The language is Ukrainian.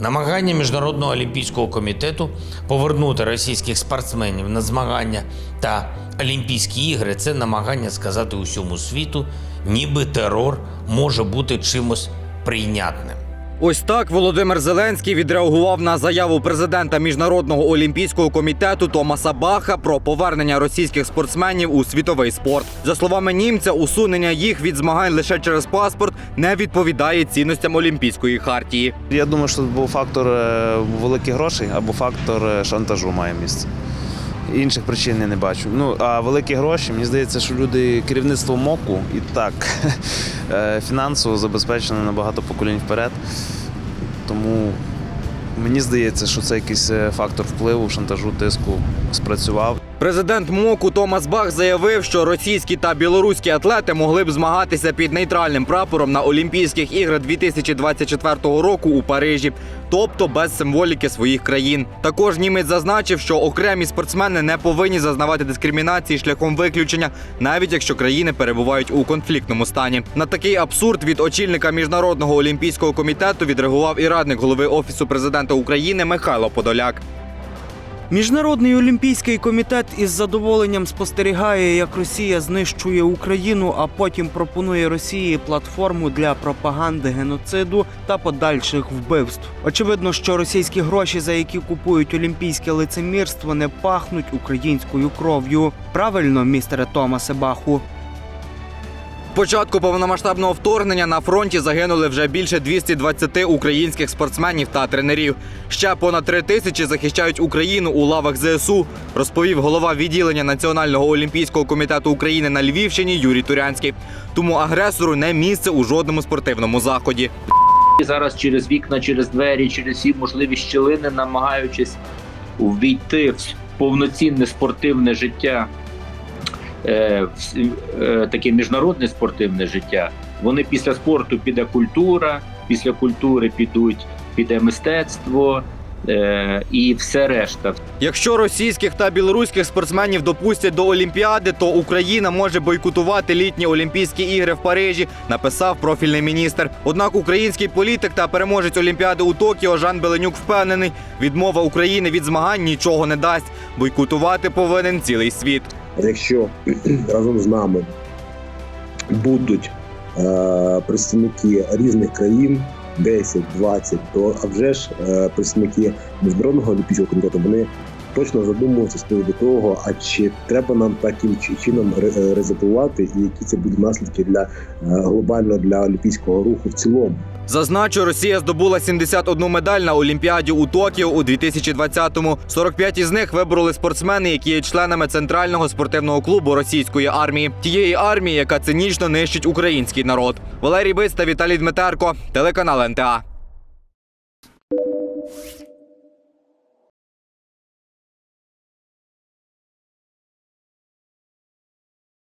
Намагання міжнародного олімпійського комітету повернути російських спортсменів на змагання та Олімпійські ігри це намагання сказати усьому світу, ніби терор може бути чимось прийнятним. Ось так Володимир Зеленський відреагував на заяву президента міжнародного олімпійського комітету Томаса Баха про повернення російських спортсменів у світовий спорт. За словами німця, усунення їх від змагань лише через паспорт не відповідає цінностям олімпійської хартії. Я думаю, що був фактор е, великих грошей або фактор е, шантажу має місце. Інших причин я не бачу. Ну а великі гроші, мені здається, що люди керівництво МОКу і так е, фінансово забезпечено на багато поколінь вперед. Тому мені здається, що це якийсь е, фактор впливу, шантажу, тиску спрацював. Президент МОКу Томас Бах заявив, що російські та білоруські атлети могли б змагатися під нейтральним прапором на Олімпійських іграх 2024 року у Парижі, тобто без символіки своїх країн. Також німець зазначив, що окремі спортсмени не повинні зазнавати дискримінації шляхом виключення, навіть якщо країни перебувають у конфліктному стані. На такий абсурд від очільника міжнародного олімпійського комітету відреагував і радник голови офісу президента України Михайло Подоляк. Міжнародний олімпійський комітет із задоволенням спостерігає, як Росія знищує Україну, а потім пропонує Росії платформу для пропаганди геноциду та подальших вбивств. Очевидно, що російські гроші, за які купують олімпійське лицемірство, не пахнуть українською кров'ю. Правильно, містере Томасе Баху. Початку повномасштабного вторгнення на фронті загинули вже більше 220 українських спортсменів та тренерів. Ще понад три тисячі захищають Україну у лавах ЗСУ, розповів голова відділення Національного олімпійського комітету України на Львівщині Юрій Турянський. Тому агресору не місце у жодному спортивному заході. Зараз через вікна, через двері, через всі можливі щілини, намагаючись ввійти в повноцінне спортивне життя, таке міжнародне спортивне життя. Вони після спорту піде культура, після культури підуть піде мистецтво е, і все решта. Якщо російських та білоруських спортсменів допустять до Олімпіади, то Україна може бойкотувати літні Олімпійські ігри в Парижі, написав профільний міністр. Однак український політик та переможець Олімпіади у Токіо Жан Беленюк впевнений, відмова України від змагань нічого не дасть. Бойкотувати повинен цілий світ. Якщо разом з нами будуть е, представники різних країн, 10, 20, то а вже ж е, представники міжнародного олімпійського комітету вони точно задумуються з приводу того, а чи треба нам таким чином ри- е, ризикувати, і які це будуть наслідки для е, глобально для олімпійського руху в цілому. Зазначу, Росія здобула 71 медаль на Олімпіаді у Токіо у 2020-му. 45 із них вибороли спортсмени, які є членами центрального спортивного клубу російської армії, тієї армії, яка цинічно нищить український народ. Валерій Биць та Віталій Дмитерко, телеканал НТА.